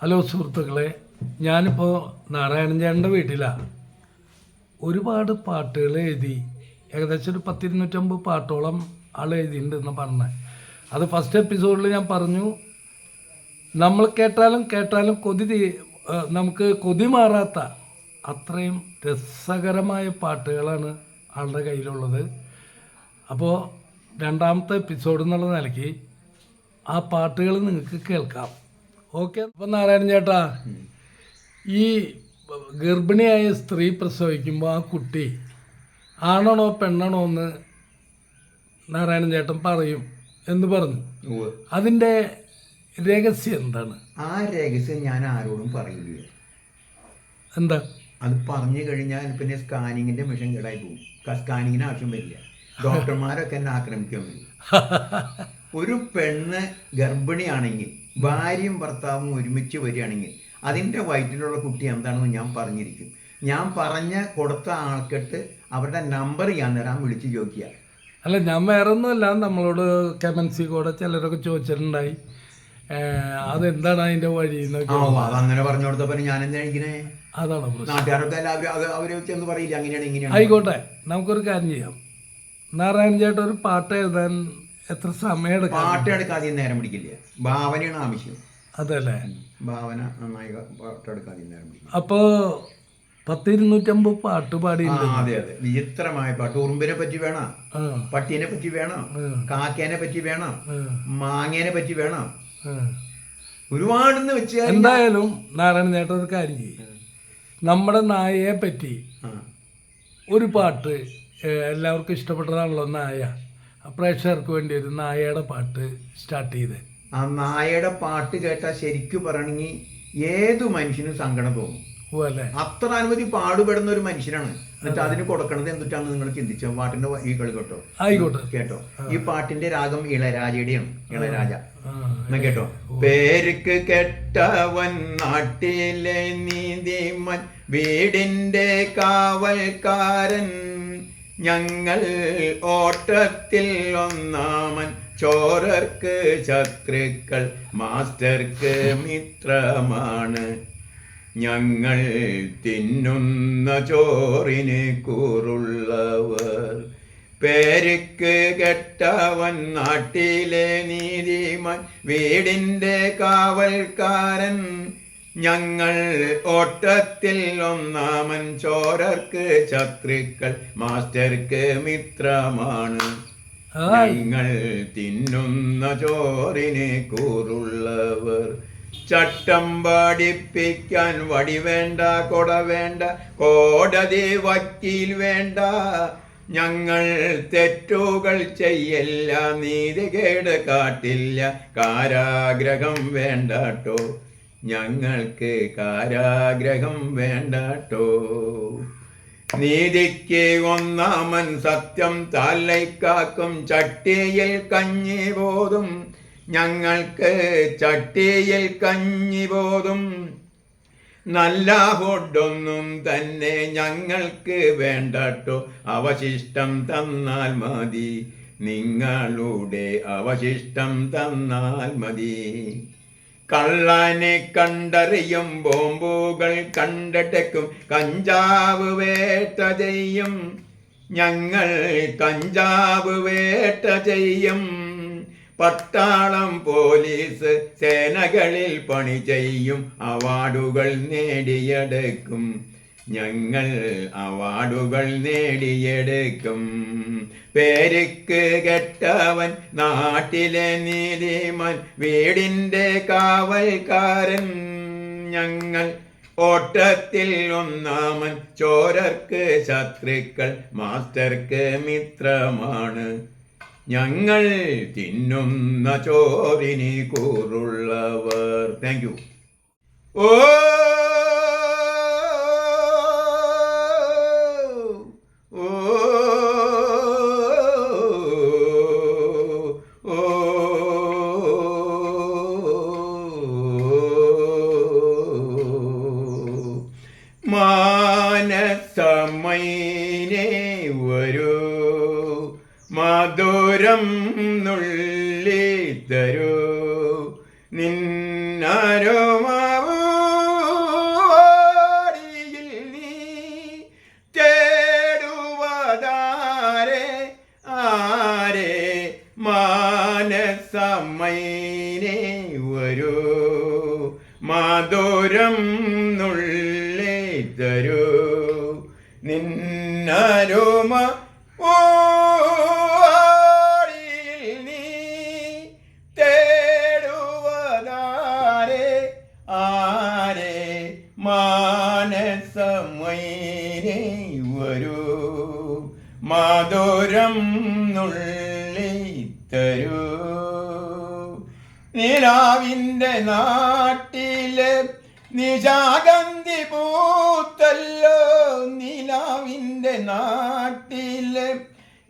Hello സുഹൃത്തുക്കളെ ഞാനിപ്പോൾ നാരായണൻ ചേട്ടന്റെ വീട്ടിലാണ് ഒരുപാട് പാട്ടുകൾ എഴുതി ഏകദേശം ഒരു പത്തിരുന്നൂറ്റമ്പത് പാട്ടോളം ആൾ എഴുതിയിട്ടുണ്ടെന്ന് പറഞ്ഞത് അത് ഫസ്റ്റ് എപ്പിസോഡിൽ ഞാൻ പറഞ്ഞു നമ്മൾ കേട്ടാലും കേട്ടാലും കൊതി നമുക്ക് കൊതി മാറാത്ത അത്രയും രസകരമായ പാട്ടുകളാണ് ആളുടെ കയ്യിലുള്ളത്. അപ്പോൾ രണ്ടാമത്തെ എപ്പിസോഡ് എന്നുള്ള നിലയ്ക്ക് ആ പാട്ടുകൾ നിങ്ങൾക്ക് കേൾക്കാം. ഓക്കെ. അപ്പം നാരായണൻ ചേട്ടാ ഈ ഗർഭിണിയായ സ്ത്രീ പ്രസവിക്കുമ്പോൾ ആ കുട്ടി ആണാണോ പെണ്ണാണോ എന്ന് നാരായണൻ ചേട്ടൻ പറയും എന്ന് പറഞ്ഞു. അതിന്റെ രഹസ്യം എന്താണ്? ആ രഹസ്യം ഞാൻ ആരോടും പറയില്ല. എന്താ? അത് പറഞ്ഞു കഴിഞ്ഞാൽ പിന്നെ സ്കാനിങ്ങിന്റെ മിഷൻ കേടായി പോകും. സ്കാനിങ്ങിന് ആവശ്യം വരില്ല. ഡോക്ടർമാരൊക്കെ എന്നെ ആക്രമിക്കാൻ വരും. ഒരു പെണ്ണ് ഗർഭിണിയാണെങ്കിൽ ഭാര്യയും ഭർത്താവും ഒരുമിച്ച് വരികയാണെങ്കിൽ അതിന്റെ വയറ്റിലുള്ള കുട്ടി എന്താണെന്ന് ഞാൻ പറഞ്ഞിരിക്കും. ഞാൻ പറഞ്ഞ കൊടുത്ത ആൾക്കിട്ട് അവരുടെ നമ്പർ ഞാൻ തരാൻ വിളിച്ച് ചോദിക്കുക. അല്ല ഞാൻ വേറെ ഒന്നുമല്ല നമ്മളോട് കമൻസി കൂടെ ചിലരൊക്കെ ചോദിച്ചിട്ടുണ്ടായി. അതെന്താണ് അതിന്റെ വഴി അങ്ങനെ പറഞ്ഞു കൊടുത്തപ്പോൾ ഞാൻ എന്താ ഇങ്ങനെ അതാണ് നാട്ടുകാരൊക്കെ എല്ലാവരും അത് അവരെ ചെന്ന് പറയില്ല അങ്ങനെയാണ് ഇങ്ങനെയാണ്. ആയിക്കോട്ടെ നമുക്കൊരു കാര്യം ചെയ്യാം. നാരായണൻ ചേട്ടൻ ഒരു പാട്ട് എഴുതാൻ എത്ര സമയം പാട്ടെടുക്കാതെ നേരം പിടിക്കില്ല? ഭാവനയാണ് ആവശ്യം. അതല്ലേ? ഭാവന നന്നായി പാട്ട് എടുക്കാതെ നേരം പിടിക്കും. അപ്പോൾ പത്തിരുന്നൂറ്റമ്പത് പാട്ട് പാടി അതെ അതെ. വിചിത്രമായ പാട്ട്. ഉറുമ്പിനെ പറ്റി വേണം. പട്ടീനെ പറ്റി വേണം. കാക്കേനെ പറ്റി വേണം. മാങ്ങേനെ പറ്റി വേണം. ഒരുപാടെന്ന് വെച്ചാൽ എന്തായാലും നാരായണ നേട്ട ഒരു കാര്യം ചെയ്യും. നമ്മുടെ നായയെ പറ്റി ഒരു പാട്ട് എല്ലാവർക്കും ഇഷ്ടപ്പെട്ടതാണല്ലോ നായ. പ്രേക്ഷകർക്ക് വേണ്ടി ഒരു നായയുടെ പാട്ട് സ്റ്റാർട്ട് ചെയ്ത്. ആ നായയുടെ പാട്ട് കേട്ടാൽ ശരിക്കും പറയണമെങ്കിൽ ഏത് മനുഷ്യനും സങ്കടം തോന്നും. അത്ര അനുമതി പാടുപെടുന്ന ഒരു മനുഷ്യനാണ്. എന്നിട്ട് അതിന് കൊടുക്കണത് എന്തിട്ടാണ് നിങ്ങൾ ചിന്തിച്ചോ? പാട്ടിന്റെ ഈ കളി കേട്ടോ. ആയിക്കോട്ടെ. കേട്ടോ. ഈ പാട്ടിന്റെ രാഗം ഇളരാജയുടെയാണ്. ഇളരാജ. കേട്ടോ? പേരുക്ക് കെട്ടവൻ നാട്ടിലെ നീതിമൻ വീടിന്റെ കാവൽക്കാരൻ ഞങ്ങൾ ഓട്ടത്തിൽ ഒന്നാമൻ ചോരർക്ക് ശത്രുക്കൾ മാസ്റ്റർക്ക് മിത്രമാണ്. ഞങ്ങൾ തിന്നുന്ന ചോറിന് കൂറുള്ളവർ. പേരുക്ക് കെട്ടവൻ നാട്ടിലെ നീതിമാൻ വീടിന്റെ കാവൽക്കാരൻ ഞങ്ങൾ ഓട്ടത്തിൽ ഒന്നാമൻ ചോരർക്ക് ശത്രുക്കൾ മാസ്റ്റർക്ക് മിത്രമാണ്. ഞങ്ങൾ തിന്നുന്ന ചോറിനെ കൂറുള്ളവർ. ചട്ടം പഠിപ്പിക്കാൻ വടി വേണ്ട കൊട വേണ്ട കോടതി വക്കീൽ വേണ്ട. ഞങ്ങൾ തെറ്റുകൾ ചെയ്യല്ല നീതികേട് കാട്ടില്ല കാരാഗ്രഹം വേണ്ടാട്ടോ ഞങ്ങൾക്ക് കാരാഗ്രഹം വേണ്ടട്ടോ. നീതിക്ക് ഒന്നാമൻ സത്യം തലൈക്കാക്കും ചട്ടിയിൽ കഞ്ഞി പോതും. ഞങ്ങൾക്ക് ചട്ടിയിൽ കഞ്ഞി പോതും. നല്ല ഫുഡൊന്നും തന്നെ ഞങ്ങൾക്ക് വേണ്ടട്ടോ. അവശിഷ്ടം തന്നാൽ മതി. നിങ്ങളുടെ അവശിഷ്ടം തന്നാൽ മതി. കള്ളനെ കണ്ടറിയും ബോംബുകൾ കണ്ടടക്കും കഞ്ചാവ് വേട്ട ചെയ്യും. ഞങ്ങൾ കഞ്ചാവ് വേട്ട ചെയ്യും. പട്ടാളം പോലീസ് സേനകളിൽ പണി ചെയ്യും. അവാർഡുകൾ നേടിയെടുക്കും. ഞങ്ങൾ അവാർഡുകൾ നേടിയെടുക്കും. പേരുക്ക് കെട്ടവൻ നാട്ടിലെ നീതിമാൻ വീടിന്റെ കാവൽക്കാരൻ. ഞങ്ങൾ ഓട്ടത്തിൽ ഒന്നാമൻ ചോരർക്ക് ശത്രുക്കൾ മാസ്റ്റർക്ക് മിത്രമാണ്. ഞങ്ങൾ തിന്നുന്ന ചോറിന് കൂറുള്ളവർ. Thank you. ഓ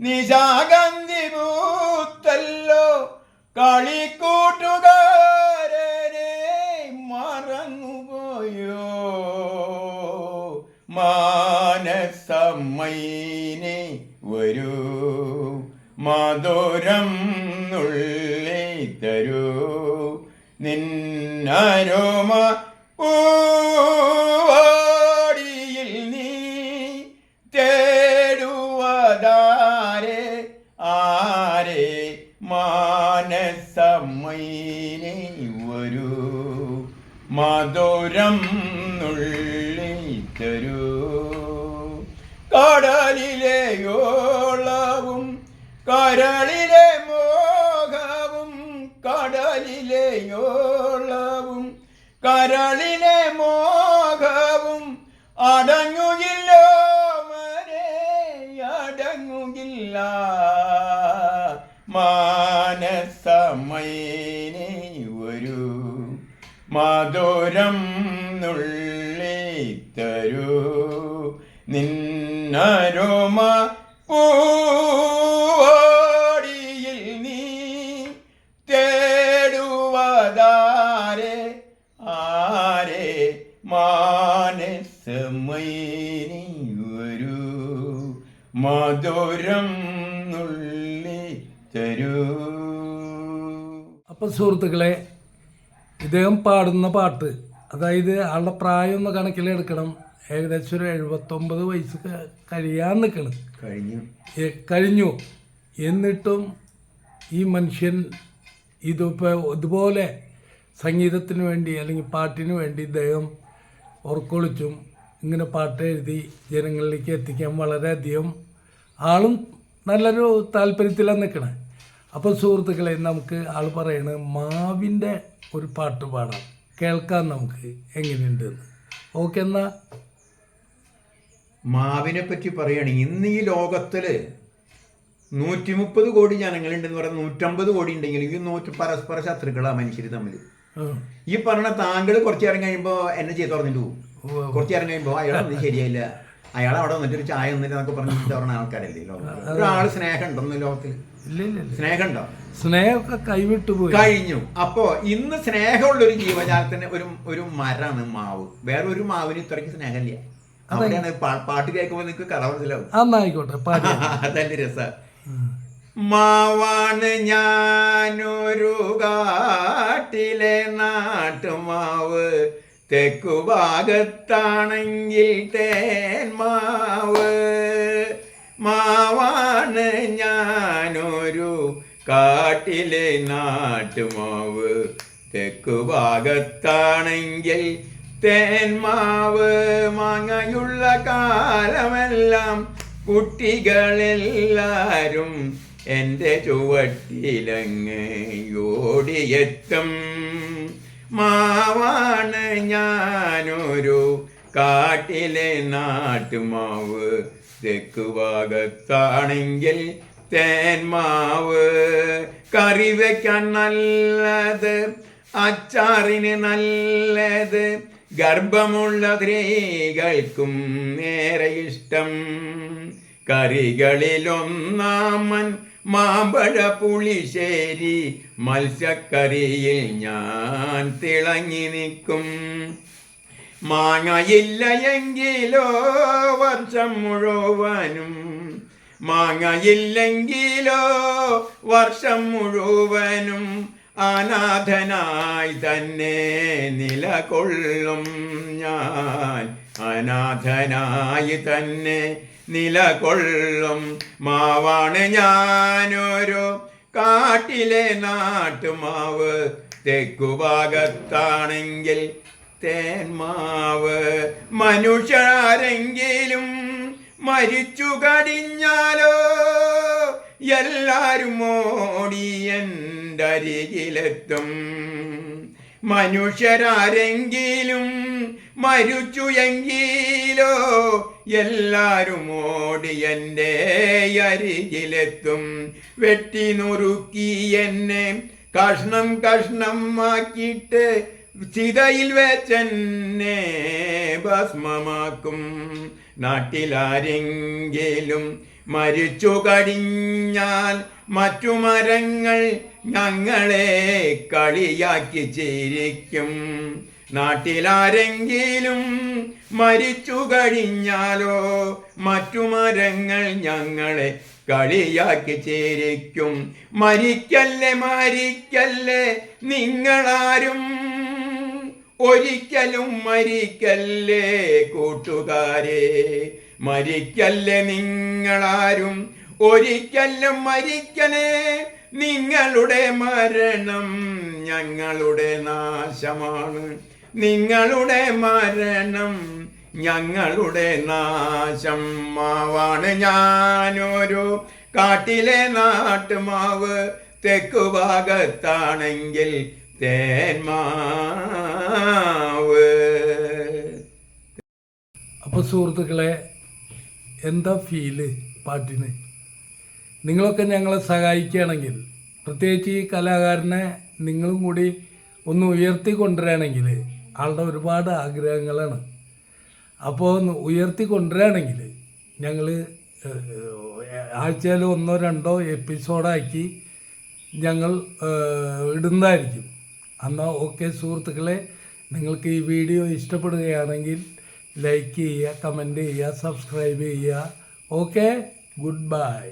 നിശാഗന്ധി പൂത്തല്ലോ കളിക്കൂട്ടുകാരനെ മറന്നുപോയോ? മാനസമ്മൈനെ വരൂ മധുരം നുള്ളി തരൂ. നിന്നരോമ ഓടിയിൽ മധുരം നുള്ളി തരൂ കടലിലെ ഓളവും കരളിലെ മോഹവും കടലിലെ ഓളവും കരളിലെ മോഹവും അടങ്ങുകില്ല മനെ അടങ്ങുകില്ല മാനസമൈനെ വരൂ മധുരം നുള്ളി തരൂ. നിന്നരുമ പൂവാടിയിൽ നീ തേടുവതാരെ ആരെ മാനസമൈനി വരൂ മധുരം നുള്ളി തരൂ. അപ്പം സുഹൃത്തുക്കളെ ഇദ്ദേഹം പാടുന്ന പാട്ട് അതായത് ആളുടെ പ്രായം ഒന്ന് കണക്കിലെടുക്കണം. ഏകദേശം ഒരു എഴുപത്തൊമ്പത് വയസ്സ് കഴിയാൻ നിൽക്കണം കഴിഞ്ഞു. കഴിഞ്ഞു. എന്നിട്ടും ഈ മനുഷ്യൻ ഇതിപ്പോൾ ഇതുപോലെ സംഗീതത്തിന് വേണ്ടി അല്ലെങ്കിൽ പാട്ടിന് വേണ്ടി ഇദ്ദേഹം ഉറക്കൊളിച്ചും ഇങ്ങനെ പാട്ട് എഴുതി ജനങ്ങളിലേക്ക് എത്തിക്കാൻ വളരെയധികം ആളും നല്ലൊരു താല്പര്യത്തിലാണ് നിൽക്കണേ അപ്പോൾ സുഹൃത്തുക്കളെ നമുക്ക് ആൾ പറയണ മാവിന്റെ ഒരു പാട്ട് പാടാം. കേൾക്കാം നമുക്ക് എങ്ങനെയുണ്ട് ഓക്കെ എന്നാ. മാവിനെ പറ്റി പറയുകയാണെങ്കിൽ ഇന്ന് ഈ ലോകത്തിൽ നൂറ്റി മുപ്പത് കോടി ജനങ്ങളുണ്ടെന്ന് പറയുന്നത് നൂറ്റമ്പത് കോടി ഉണ്ടെങ്കിൽ ഈ നൂറ്റി പരസ്പര ശത്രുക്കളാ മനുഷ്യർ തമ്മിൽ. ഈ പറഞ്ഞ താങ്കൾ കുറച്ചു നേരം കഴിയുമ്പോൾ എന്നെ ചെയ്ത് പറഞ്ഞിട്ട് പോകും. കുറച്ചു നേരം കഴിയുമ്പോൾ അയാളൊന്നും ശരിയായില്ല. അയാൾ അവിടെ വന്നിട്ട് ഒരു ചായ ഒന്നില്ല എന്നൊക്കെ പറഞ്ഞ് ചീത്ത പറഞ്ഞ ആൾക്കാരല്ലേ ലോകത്തിൽ ഒരാൾ സ്നേഹം ഉണ്ടെന്ന് ലോകത്തിൽ ഇല്ല ഇല്ല ഇല്ല സ്നേഹം ഉണ്ടോ സ്നേഹമൊക്കെ കൈവിട്ടു പോയി. കഴിഞ്ഞു. അപ്പോ ഇന്ന് സ്നേഹമുള്ള ഒരു ജീവജാലത്തിന് ഒരു ഒരു മരാണ് മാവ്. വേറെ ഒരു മാവിന് ഇത്രയ്ക്ക് സ്നേഹമില്ല. അവിടെയാണ് പാട്ട് കേൾക്കുമ്പോൾ നിങ്ങൾക്ക് കഥ മനസ്സിലാവും. അന്നായിക്കോട്ടെ പാടി. അതല്ലേ രസ. മാവാണ് ഞാനൊരു കാട്ടിലെ നാട്ടുമാവ്. തെക്കു ഭാഗത്താണെങ്കിൽ തേന്മാവ് മാവാണ് ഞാനൊരു കാട്ടിലെ നാട്ടുമാവ്. തെക്കു ഭാഗത്താണെങ്കിൽ തേന്മാവ് മാങ്ങയുള്ള കാലമെല്ലാം കുട്ടികളെല്ലാരും എന്റെ ചുവട്ടിലങ്ങ് ഓടിയെത്തും മാവാണ് ഞാനൊരു കാട്ടിലെ നാട്ടുമാവ്. തെക്ക് ഭാഗത്താണെങ്കിൽ തേന്മാവ് കറി വയ്ക്കാൻ നല്ലത് അച്ചാറിന് നല്ലത് ഗർഭമുള്ള സ്ത്രീകൾക്കും നേരെ ഇഷ്ടം. കറികളിലൊന്നാമൻ മാമ്പഴ പുളിശ്ശേരി മത്സ്യക്കറിയിൽ ഞാൻ തിളങ്ങി നിൽക്കും. മാങ്ങയില്ല എങ്കിലോ വർഷം മുഴുവനും. മാങ്ങയില്ലെങ്കിലോ വർഷം മുഴുവനും അനാഥനായി തന്നെ നിലകൊള്ളും ഞാൻ. അനാഥനായി തന്നെ നിലകൊള്ളും. മാവാണ് ഞാനൊരു കാട്ടിലെ നാട്ടുമാവ്. തെക്കുഭാഗത്താണെങ്കിൽ തേന്മാവ് മനുഷ്യരെങ്കിലും മരിച്ചു കടിഞ്ഞാലോ? എല്ലാരും ഓടി എന്റെ അരികിലെത്തും മനുഷ്യരാരെങ്കിലും മരിച്ചു എങ്കിലോ? എല്ലാരും ഓടി എന്റെ അരികിലെത്തും. വെട്ടി നുറുക്കി എന്നെ കഷ്ണം കഷ്ണം ആക്കിയിട്ട് ചിതയിൽ വെച്ചെന്നെ ഭസ്മമാക്കും. നാട്ടിലാരെങ്കിലും മരിച്ചു കഴിഞ്ഞാൽ മറ്റു മരങ്ങൾ ഞങ്ങളെ കളിയാക്കി ചിരിക്കും. നാട്ടിലാരെങ്കിലും മരിച്ചു കഴിഞ്ഞാലോ മറ്റു മരങ്ങൾ ഞങ്ങളെ കളിയാക്കി ചിരിക്കും. മരിക്കല്ലേ മരിക്കല്ലേ നിങ്ങളാരും ഒരിക്കലും മരിക്കല്ലേ കൂട്ടുകാരെ? മരിക്കല്ലേ നിങ്ങളാരും? ഒരിക്കലും മരിക്കലേ നിങ്ങളുടെ മരണം ഞങ്ങളുടെ നാശമാണ്. നിങ്ങളുടെ മരണം ഞങ്ങളുടെ നാശം മാവാണ്. ഞാനൊരു കാട്ടിലെ നാട്ടുമാവ് തെക്കു ഭാഗത്താണെങ്കിൽ അപ്പോൾ സുഹൃത്തുക്കളെ എന്താ ഫീൽ പാട്ടിന്? നിങ്ങളൊക്കെ ഞങ്ങളെ സഹായിക്കുകയാണെങ്കിൽ പ്രത്യേകിച്ച് ഈ കലാകാരനെ നിങ്ങളും കൂടി ഒന്ന് ഉയർത്തി കൊണ്ടുവരാണെങ്കിൽ ആളുടെ ഒരുപാട് ആഗ്രഹങ്ങളാണ്. അപ്പോൾ ഒന്ന് ഉയർത്തി കൊണ്ടുവരാണെങ്കിൽ ഞങ്ങൾ ആഴ്ചയിൽ ഒന്നോ രണ്ടോ എപ്പിസോഡാക്കി ഞങ്ങൾ ഇടുന്നതായിരിക്കും. എന്നാൽ ഓക്കെ സുഹൃത്തുക്കളെ നിങ്ങൾക്ക് ഈ വീഡിയോ ഇഷ്ടപ്പെടുകയാണെങ്കിൽ ലൈക്ക് ചെയ്യുക കമന്റ് ചെയ്യുക സബ്സ്ക്രൈബ് ചെയ്യുക. Okay good bye.